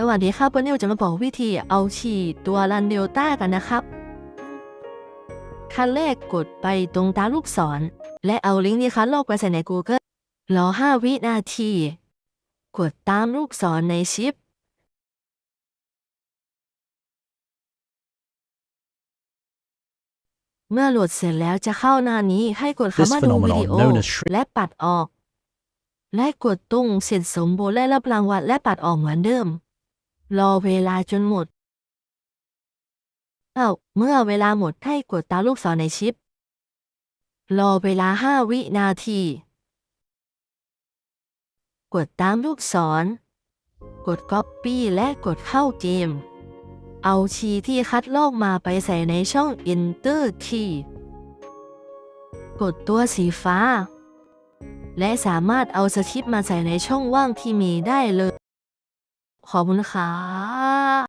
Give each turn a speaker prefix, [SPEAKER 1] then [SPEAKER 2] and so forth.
[SPEAKER 1] สวัสดีครับวันนี้เราจะมาบอกวิธีเอาฉีดตัวรันเดลต้ากันนะครับ ขั้นแรกกดไปตรงตามลูกศร และเอาลิงก์นี้คัดลอกไปใส่ใน Google รอ 5 วินาที กดตามลูกศรในชิป เมื่อโหลดเสร็จแล้วจะเข้าหน้านี้ให้กด
[SPEAKER 2] This
[SPEAKER 1] คำว่าดูวิ
[SPEAKER 2] phenomenon
[SPEAKER 1] ดีโอ
[SPEAKER 2] known as shrink
[SPEAKER 1] และปัดออก และกดตรงเสร็จสมบูรณ์และรับรางวัลและปัดออกเหมือนเดิม รอเวลาจนหมด เอ้า เมื่อเวลาหมดให้กดตามลูกศรในชิป รอเวลา5วินาที กดตามลูกศร กด Copy และกดเข้าเกม เอาชีที่คัดลอกมาไปใส่ในช่อง Enter Key กดตัวสีฟ้า และสามารถเอาสคริปต์มาใส่ในช่องว่างที่มีได้เลย ขอบคุณค่ะ